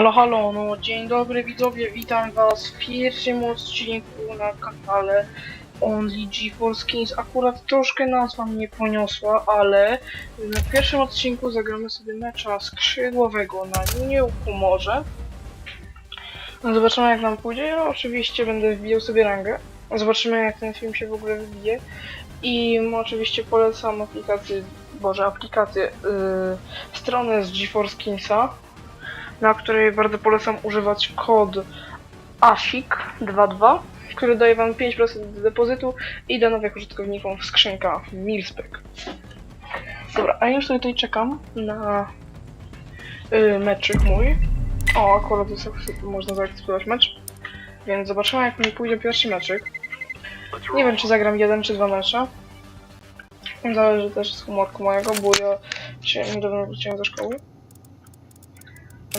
Halo, halo, no dzień dobry widzowie, witam was w pierwszym odcinku na kanale Only GeForce Kings. Akurat troszkę nazwa mnie poniosła, ale na pierwszym odcinku zagramy sobie mecza skrzydłowego na Humorze. No, Zobaczymy jak nam pójdzie, ja oczywiście będę wbijał sobie rangę. Zobaczymy jak ten film się w ogóle wybije. I oczywiście polecam aplikację, boże aplikację, yy, stronę z GeForce Kingsa na której bardzo polecam używać kod ASIC22, który daje wam 5% do depozytu i da nowych użytkownikom skrzynka Milspec. Dobra, a ja już tutaj czekam na y, meczyk mój. O, akurat jest, można zaakceptować mecz. Więc zobaczymy jak mi pójdzie pierwszy meczyk. Nie wiem czy zagram jeden czy dwa mecze. Zależy też z humorku mojego, bo ja się niedawno wróciłem ze szkoły.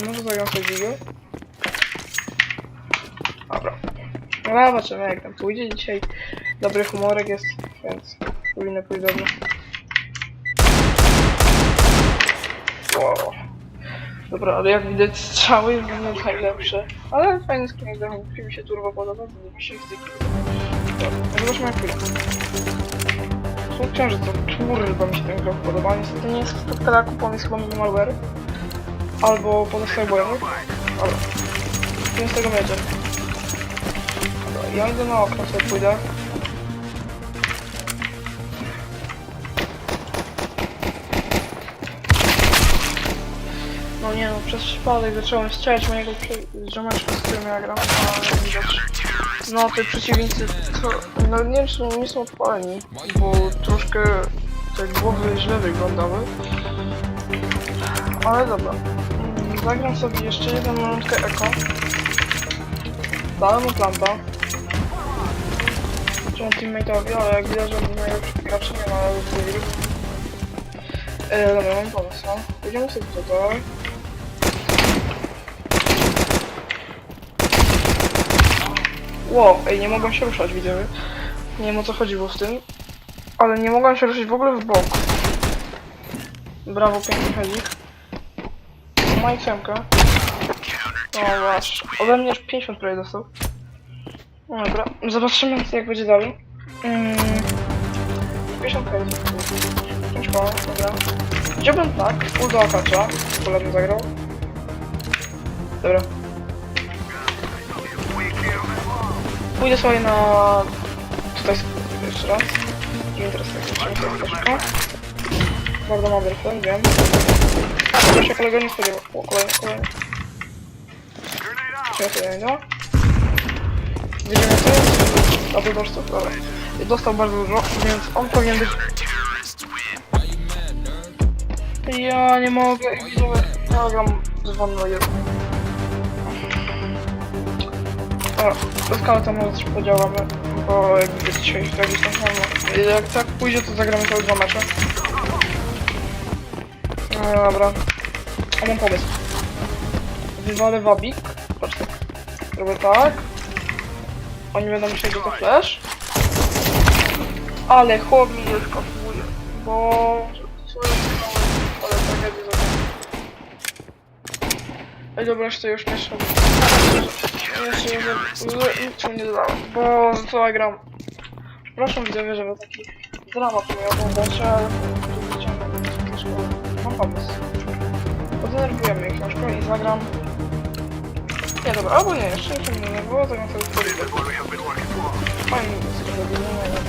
Może zagram sobie ligę? Dobra. No zobaczymy jak tam pójdzie dzisiaj. Dobry humorek jest, więc powinno pójść dobrze. Wow. Dobra, ale jak widać strzały już będą najlepsze. Ale fajny skin zdechł, mi się turbo podoba, bo mi się. Dobra, zobaczmy jak pójdzie. Są książę, to kurwa mi się ten grach podoba. Niestety nie jest to taka kupon, jest chyba minimalware. Albo pozostałych bojownik. Dobra. Nie z tego będzie. Dobra, ja idę na okno sobie pójdę. No nie no, przez przypadek zacząłem strzelać mojego ziomeczka, z którym ja gram, ale widać. No, te przeciwnicy, to, no nie wiem, czy nie są odpaleni, bo troszkę te głowy źle wyglądały. Ale dobra. Zagram sobie jeszcze jedną malutkę eko. Dałem mu planta. Czemu teammate'owi, ale jak widać, że najlepszych graczy nie ma, ale wygrali. E, dobra, mam pomysł. no. Pójdziemy sobie tutaj. Wow, ej, nie mogłem się ruszać, widzowie. Nie wiem o co chodziło w tym. Ale nie mogłem się ruszyć w ogóle w bok. Brawo, piękny helik. Ma XM-kę. O właśnie. Ode mnie już 50 prawie dostał. No dobra, zobaczymy jak będzie dalej. Mm. 50 prawie Ciężko, dobra. Chciałbym tak, full do akacza. Wolę bym zagrał. Dobra. Pójdę sobie na... Tutaj jeszcze raz. Nie interesuje mnie troszkę. Bardzo mam wielką, wiem. To się kolego nie spodziewał. O, kolejny, kolejny. Ja sobie nie Widzimy co jest? Dobry dorsów? Dobra. Dostał bardzo dużo, więc on powinien być... Ja nie mogę, widzowie. Ja gram 2 na 1. Dobra, bez kaleta może coś podziałamy, bo jak widzę dzisiaj w tragicznym filmie. Jak tak pójdzie, to zagramy sobie dwa mecze. No dobra. A mam pomysł. Wywalę wabik. Patrz tak. Robię tak. Oni będą myśleć, że to flash. Ale chłop mi nie skapuje. Bo... Ale tragedię zrobię. Ej dobra, jeszcze już mieszam. Jeszcze nie, niczego nie dodałem. Bo co ja gram? Przepraszam widzowie, żeby taki dramat miał oglądacie, ale... Pomysł. Podenerwujemy ich troszkę i zagram... Nie dobra, albo nie, jeszcze nie nie, nie było, zagram sobie politykę. Fajnie zrobienie, nie wiem.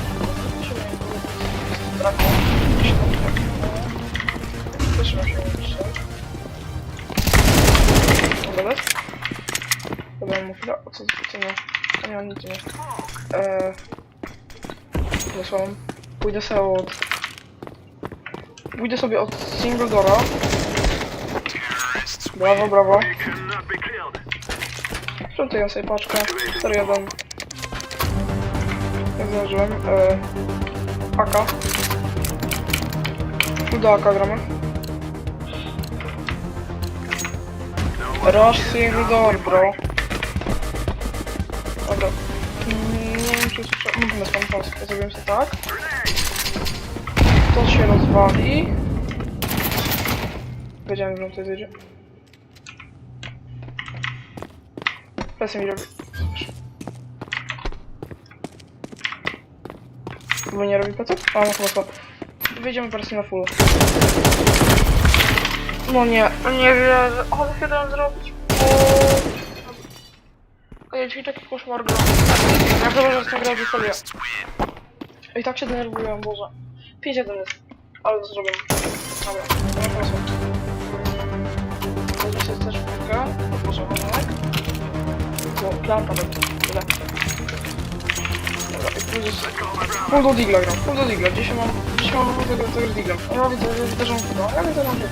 Draką. Cieszymy się jeszcze. Dobra? Dobra, mu chwilę, o co co nie? To nie mam nic nie. Eee... Wysłałem. Pójdę sobie od... Pójdę sobie od single dora. Brawo, brawo. Sprzątuję sobie paczkę. 4-1. Jak zdążyłem. Eee... Aka. Tu do Aka gramy. Rush single door, bro. Dobra. Nie wiem czy słyszę... Mówimy z tą polską. Zrobimy sobie tak. To się rozwali. Wiedziałem, że on tutaj zjedzie. Pesy mi robi. Bo nie robi peców? A, no chyba to. Wyjdziemy prostu na full. No nie, nie wierzę. Ale dałem zrobić. O, ja dzisiaj taki koszmar gram. Ja chyba, że z tą zostawię. I tak się denerwuję, Boże. 5 jeden jest. Ale to zrobię. Dobra, no prostu. Weźmy sobie też czwórkę. Proszę, ładunek. Bo planta będzie. Tyle. Dobra, i jest... Full do digla gram. Full do digla. Dzisiaj mam... Dzisiaj mam ochotę do tego digla. Ja widzę, że widzę, że on chyba. Ja widzę, że chyba.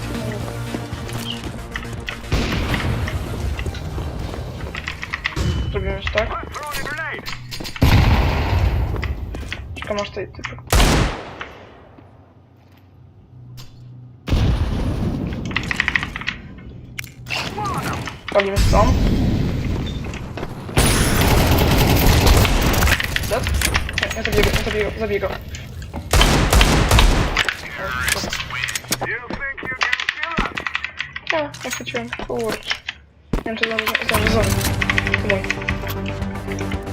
Zrobimy jeszcze tak. Czekam aż tej typy. Palimy stąd. Dead? Nie, nie zabiję go, nie zabiję go, zabiję go. Ja, ja chwyciłem, kurczę. Nie wiem czy dobrze, dobrze, dobrze. To mój.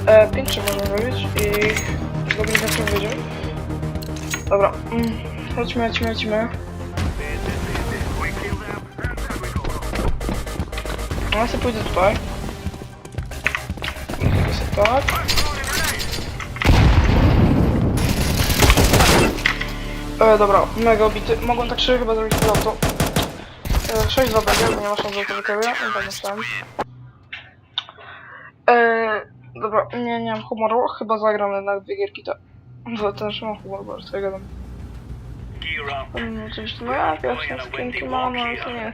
E, 5 możemy robić i dobrym wiatrem wyjdziemy. Dobra, mm, lecimy, lecimy, lecimy. No ja sobie pójdę tutaj. Zrobię sobie tak. E, dobra, mega obity. Mogłem tak szybko chyba zrobić to auto. E, 6 2 będzie, bo nie ma szans, to wykałuję. Nie tak myślałem. E, dobra, nie, nie mam humoru. Chyba zagram jednak dwie gierki to. Bo też mam humor, bo sobie gadam. Mm, oczywiście, no ja pierwsze skinki mam, ale to nie.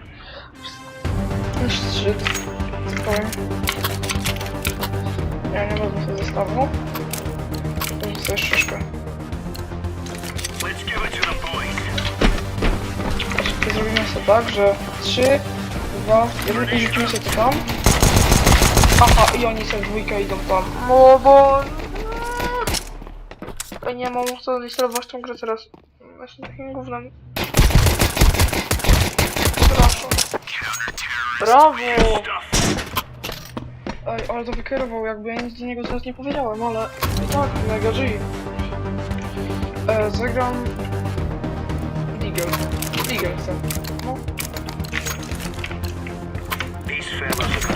Powiem. Ja nie wezmę sobie zestawu. Weźmy sobie szyszkę. Zrobimy sobie tak, że 3, 2, 1 i rzucimy sobie to tam. Aha, i oni sobie dwójkę idą tam. No bo... Ja nie mam co instalować tą grę teraz. Właśnie takim gównem. Przepraszam. Brawo! Ej, ale to wykierował, jakby ja nic do niego teraz nie powiedziałem, ale i tak, mega G. E, zagram... Deagle. Deagle chcę. No.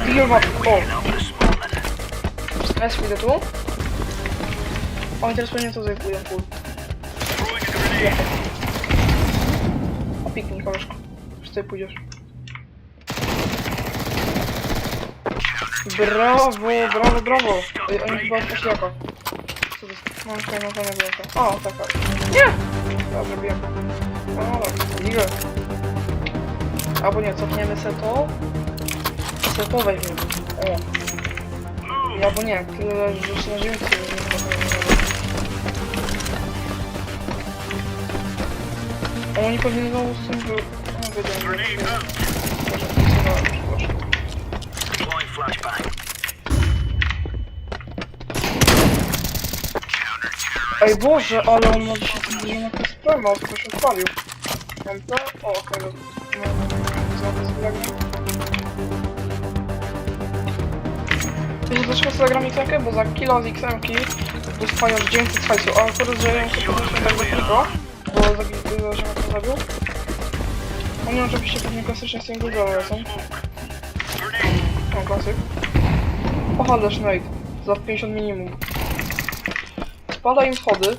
Deagle ma... O! Ja pójdę tu. O, i teraz pewnie to zajmuję pół. A piknij, koleżko. Czy ty pójdziesz? Brawo, brawo, brawo! Oni chyba od poślaka. Co to jest? Mam na pewno wielka. O, tak, tak. Nie! Dobrze, wiem. No, dobra, ligę. Albo nie, cofniemy se to. Se to weźmiemy. O. Albo nie, tyle, że się na ziemi, tyle, że nie ma A oni powinni znowu z tym... No, wiedziałem, że... Ej Boże, ale on ma sprawa, to się odpalił. Mam to? O, okej, dobra. No, znowu zlegnie. Wiecie dlaczego sobie gram x Bo za kilo z x-ki dostajesz 900 hajsu, a akurat, ja się podnoszę tak do tylko, bo za za- że mnie to zabił. Oni oczywiście pewnie klasycznie single lecą. O, klasyk. Dash Nate. Za 50 minimum. Spada im schody.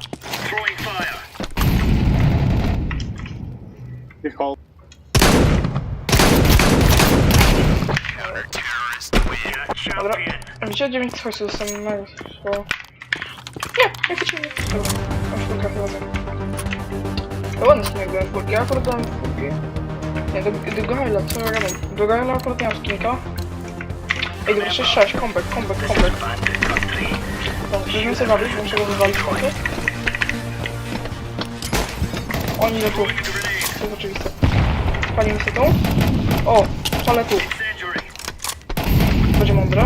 Dobra. Widzicie, 9 hajsu dostałem mega szło. Nie, nie chcecie mnie. Dobra, mam czwórkę chyba tak. To ładny skinek dałem czwórki, ja akurat dałem czwórki. Nie, do, do Gaila, co ja gadam? Do Gaila akurat nie mam skinka. Ej, dobra, 6-6, comeback, comeback, comeback. Dobra, weźmy sobie walić, muszę go wywalić końcu. Oni idą tu. To jest oczywiste. Palimy sobie tu. O, ale tu. Będzie mądre.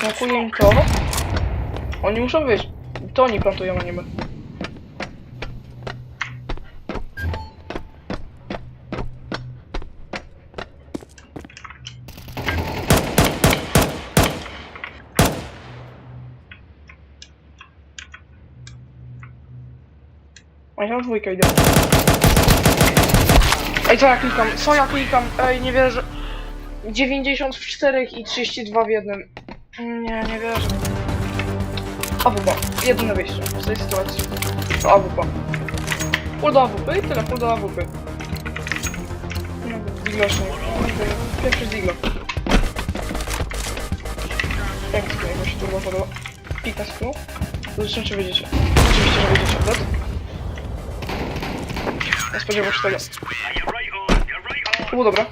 Smakuje im to. Oni muszą wyjść. To oni plantują, a nie my. Oni tam dwójkę idą. Ej, co ja klikam? Co ja klikam? Ej, nie wierzę. 90 w 4 i 32 w jednym. Nie, nie wierzę. AWP. Jedyne wyjście z tej sytuacji. To AWP. Full do AWP i tyle, full do AWP. No, Digla jeszcze nie. Pierwszy z Digla. Jak z niego się turbo podoba? Pika z. Zresztą czy wiedziecie? Oczywiście, że się tego. To było dobre.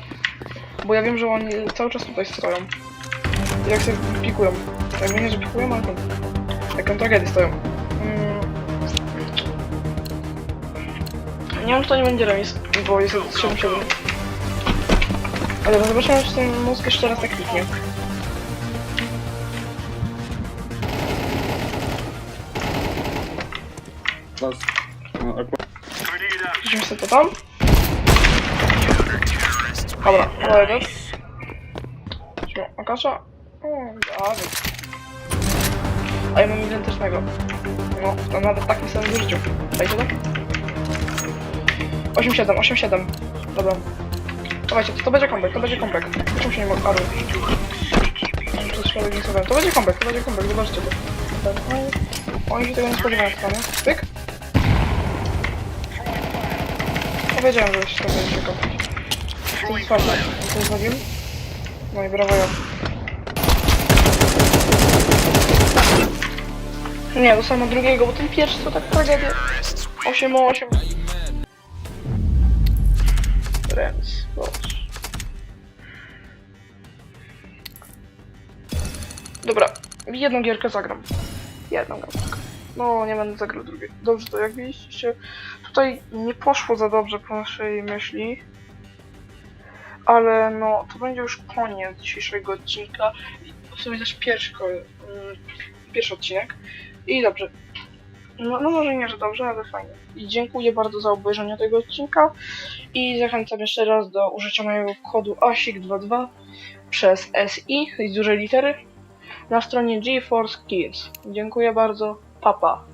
Bo ja wiem, że oni cały czas tutaj stoją. I jak sobie pikują. Tak nie, że pikują, ale to... Jaką tragedię stoją. Mm. Nie wiem, czy to nie będzie remis, bo jest 7-7. Ale zobaczymy, czy ten mózg jeszcze raz tak kliknie. Las. Widzimy sobie to tam. Dobra. Śmiał, Akasza. Dawid. A ja mam identycznego. No, to nawet takim samym życiu. Dajcie to? 8-7, 8-7. Dobra. Dawajcie, to, to będzie comeback, to będzie comeback. Czemu się nie mogę? Adu. To będzie comeback, to będzie comeback, zobaczcie to. Tak, no. Oni się tego nie spodziewają stanie. Pyk. Powiedziałem, że się to będzie kopać. To jest fajne. No i brawo ja. Nie, dostałem od drugiego, bo ten pierwszy to tak tragedia. 8 o 8. Rens, dobrze. Dobra, jedną gierkę zagram. Jedną gierkę. No, nie będę zagrał drugiej. Dobrze, to jak widzicie, tutaj nie poszło za dobrze po naszej myśli. Ale no, to będzie już koniec dzisiejszego odcinka. W sumie też pierwszy, mm, pierwszy odcinek. I dobrze. No, no może nie, że dobrze, ale fajnie. I dziękuję bardzo za obejrzenie tego odcinka. I zachęcam jeszcze raz do użycia mojego kodu ASIC22 przez SI z dużej litery na stronie GeForce Kids. Dziękuję bardzo. Papa.